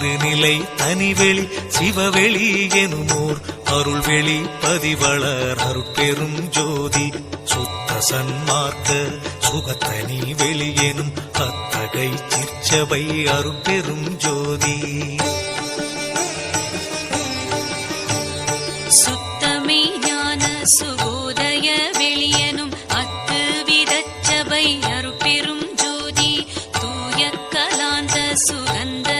திருநிலை தனிவெளி சிவவெளி எனுமோர் அருள்வெளி பதிவளர் அருட்பெரும் ஜோதி. சுத்த சன்மார்க்க சுகத்தனி வெளி எனும் அத்தகை திருச்சபை அருட்பெரும் ஜோதி. சுத்தமே ஞான சுகோதய வெளியனும் அத்து விதச்சபை அருட்பெரும் ஜோதி. தூய கலாந்த சுகந்த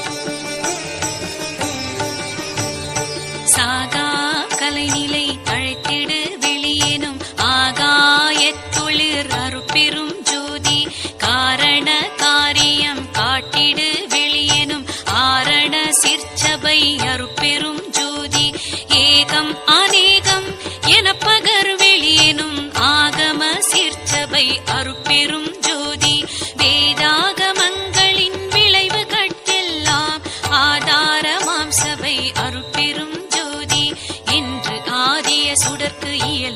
ஆரண காரியம் காட்டிடு வெளியேனும் ஆரண சிற்சபை அருப்பெரும் ஜோதி. ஏகம் அநேகம் என பகர் வெளியேனும் ஆகம சிற்சபை அருப்பெரும் ஜோதி. வேதாகமங்களின் விளைவு கட்டெல்லாம் ஆதாரமாம் சபை அருப்பெரும் ஜோதி. என்று ஆதிய சுடர்க்கு இயல்